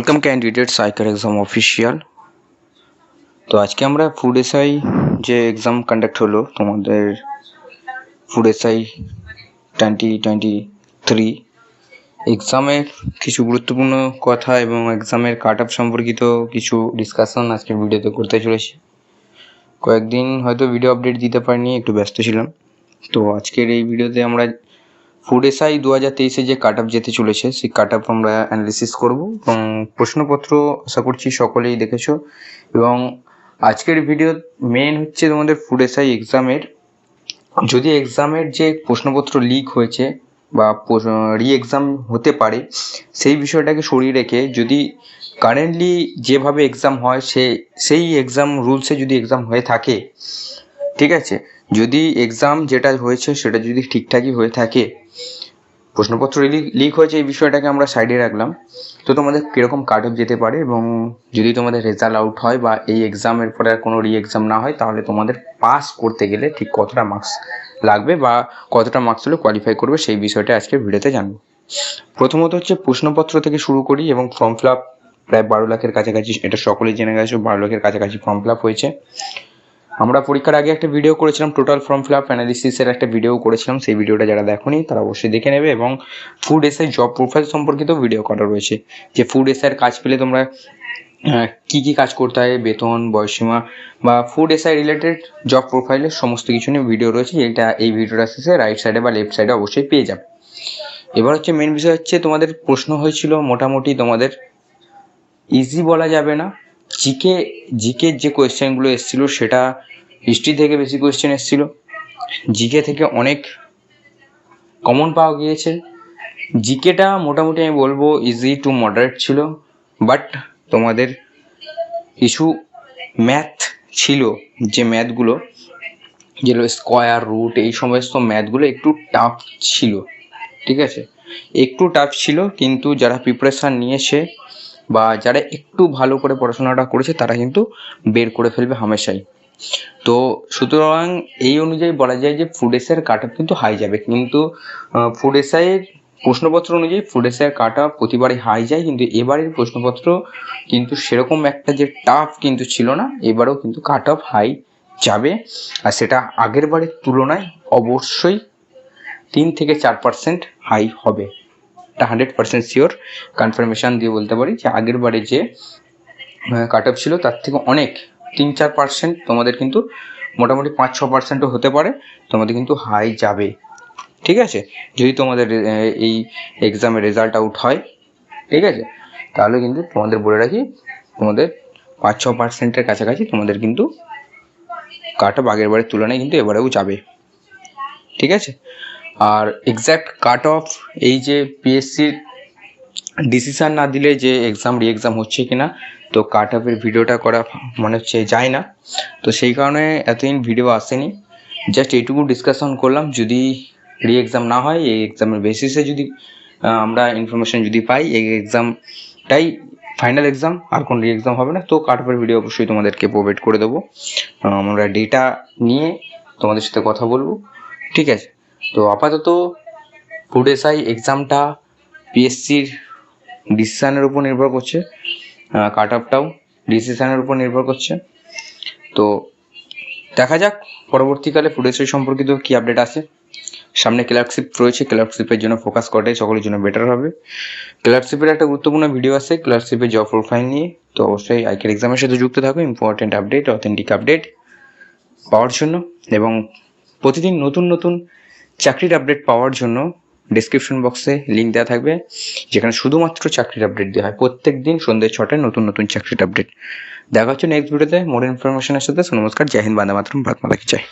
Welcome candidates আইকার exam official তো আজকে আমরা ফুড এসআই যে এক্সাম কন্ডাক্ট হলো, তোমাদের food SI twenty twenty three এক্সামের কিছু গুরুত্বপূর্ণ কথা এবং এক্সামের কাট আপ সম্পর্কিত কিছু ডিসকাশন আজকের ভিডিওতে করতে চলেছি। কয়েকদিন হয়তো ভিডিও আপডেট দিতে পারিনি, একটু ব্যস্ত ছিলাম। তো আজকের এই ভিডিওতে আমরা ফুড দু হাজার তেইশে যে কাট যেতে চলেছে, সেই কাট আমরা অ্যানালিসিস করব এবং প্রশ্নপত্র আশা করছি সকলেই দেখেছ। এবং আজকের ভিডিও মেন হচ্ছে তোমাদের এসআই এক্সামের যদি এক্সামের যে প্রশ্নপত্র লিক হয়েছে বা রি এক্সাম হতে পারে, সেই বিষয়টাকে সরিয়ে রেখে যদি কারেন্টলি যেভাবে এক্সাম হয় সে, সেই এক্সাম রুলসে যদি এক্সাম হয়ে থাকে ঠিক আছে? যদি এক্সাম যেটা হয়েছে সেটা যদি ঠিকঠাকই হয়ে থাকে, প্রশ্নপত্র লিক হয়েছে এই বিষয়টাকে আমরা সাইডে রাখলাম। তো তোমাদের কীরকম কাট অফ যেতে পারে এবং যদি তোমাদের রেজাল্ট আউট হয় বা এই এক্সামের পরে আর কোনো রি এক্সাম না হয়, তাহলে তোমাদের পাস করতে গেলে ঠিক কতটা মার্কস লাগবে বা কতটা মার্কস হলে কোয়ালিফাই করবে সেই বিষয়টা আজকে ভিডিওতে জানব। প্রথমত হচ্ছে প্রশ্নপত্র থেকে শুরু করি এবং ফর্ম ফিল আপ প্রায় বারো লাখের কাছাকাছি, এটা সকলেই জেনে গেছো, বারো লাখের কাছাকাছি ফর্ম ফিল আপ হয়েছে। আমরা পরীক্ষার আগে একটা ভিডিও করেছিলাম টোটাল ফর্ম ফিল আপ অ্যানালিসিসের একটা ভিডিও করেছিলাম, সেই ভিডিওটা যারা দেখোনি তারা অবশ্যই দেখে নেবে এবং ফুড এসআই জব প্রোফাইল সম্পর্কিত ভিডিও করা রয়েছে, যে ফুড এসআইয়ের কাজ পেলে তোমরা কী কী কাজ করতে হয়, বেতন বয়সীমা বা ফুড এসআই রিলেটেড জব প্রোফাইলের সমস্ত কিছু নিয়ে ভিডিও রয়েছে যেটা এই ভিডিওটা শেষে রাইট সাইডে বা লেফট সাইডে অবশ্যই পেয়ে যাবে। এবার হচ্ছে মেন বিষয় হচ্ছে, তোমাদের প্রশ্ন হয়েছিল মোটামুটি তোমাদের ইজি বলা যাবে না জিকে জিকের যে কোয়েশ্চেনগুলো এসেছিল সেটা হিস্ট্রি থেকে বেশি কোয়েশ্চেন এসেছিল। জিকে থেকে অনেক কমন পাওয়া গিয়েছে। জিকেটা মোটামুটি আমি বলব ইজি টু মডারেট ছিল বাট তোমাদের কিছু ম্যাথ ছিল যে ম্যাথগুলো যেগুলো স্কোয়ার রুট এই সমস্ত ম্যাথগুলো একটু টাফ ছিল, ঠিক আছে? একটু টাফ ছিল, কিন্তু যারা প্রিপারেশান নিয়েছে বা যারা একটু ভালো করে পড়াশোনাটা করেছে, তারা কিন্তু বের করে ফেলবে হামেশাই। তো সুতরাং এই অনুযায়ী বলা যায় যে ফুড এসআইয়ের কাট আপ কিন্তু হাই যাবে। কিন্তু ফুড এসআইয়ের প্রশ্নপত্র অনুযায়ী ফুড কাট আপ প্রতিবারই হাই যায়, কিন্তু এবারের প্রশ্নপত্র কিন্তু সেরকম একটা যে টাফ কিন্তু ছিল না, এবারেও কিন্তু কাট অফ হাই যাবে। আর সেটা আগের বারের তুলনায় অবশ্যই তিন থেকে চার পার্সেন্ট হাই হবে। এটা হান্ড্রেড পার্সেন্ট শিওর কনফার্মেশন দিয়ে বলতে পারি যে আগের বারে যে কাট অফ ছিল তার থেকে অনেক তিন চার পার্সেন্ট তোমাদের কিন্তু মোটামুটি পাঁচ ছ পার্সেন্টও হতে পারে, তোমাদের কিন্তু হাই যাবে। ঠিক আছে? যদি তোমাদের এই এক্সামের রেজাল্ট আউট হয়, ঠিক আছে? তাহলে কিন্তু তোমাদের বলে রাখি, তোমাদের পাঁচ ছ পার্সেন্টের কাছাকাছি তোমাদের কিন্তু কাট অফ আগের বারের তুলনায় কিন্তু এবারেও যাবে। ঠিক আছে? আর এক্স্যাক্ট কাট অফ এই যে পিএসসির ডিসিশান না দিলে যে এক্সাম রি এক্সাম হচ্ছে কি না তো কাট অফের ভিডিওটা করা মনে হচ্ছে যায় না। তো সেই কারণে এতদিন ভিডিও আসেনি। জাস্ট এইটুকু ডিসকাশন করলাম। যদি রি এক্সাম না হয়, এই এক্সামের বেসিসে যদি আমরা ইনফরমেশন যদি পাই, এই এক্সামটাই ফাইনাল এক্সাম আর কোনো রি এক্সাম হবে না। তো কাট অফের ভিডিও অবশ্যই তোমাদেরকে প্রোভাইড করে দেবো। আমরা ডেটা নিয়ে তোমাদের সাথে কথা বলব। ঠিক আছে? তো আপাতত ফুড এসআই এক্সামটা পিএসসির ডিসিশানের উপর নির্ভর করছে কাট অফটাও ডিসিশানের উপর নির্ভর করছে। তো দেখা যাক পরবর্তীকালে ফুড এসআই সম্পর্কিত কী আপডেট আছে সামনে ক্লার্কশিপ রয়েছে ক্লার্কশিপের জন্য ফোকাস করাটাই সকলের জন্য বেটার হবে। ক্লার্কশিপের একটা গুরুত্বপূর্ণ ভিডিও আছে ক্লার্কশিপের জব প্রোফাইল নিয়ে। তো অবশ্যই আইকের এক্সামের সাথে যুক্ত থাকো ইম্পর্টেন্ট আপডেট অথেন্টিক আপডেট পাওয়ার জন্য। এবং প্রতিদিন নতুন নতুন চাকরির আপডেট পাওয়ার জন্য ডিসক্রিপশন বক্সে লিঙ্ক দেওয়া থাকবে, যেখানে শুধুমাত্র চাকরির আপডেট দেওয়া হয়। প্রত্যেক দিন সন্ধ্যে ছটায় নতুন নতুন চাকরির আপডেট দেখা হচ্ছে নেক্সট ভিডিওতে মোর ইনফরমেশনের সাথে। নমস্কার। জাহিন হিন্দ। বান্দা মাতরম। ভাত মাতা চাই।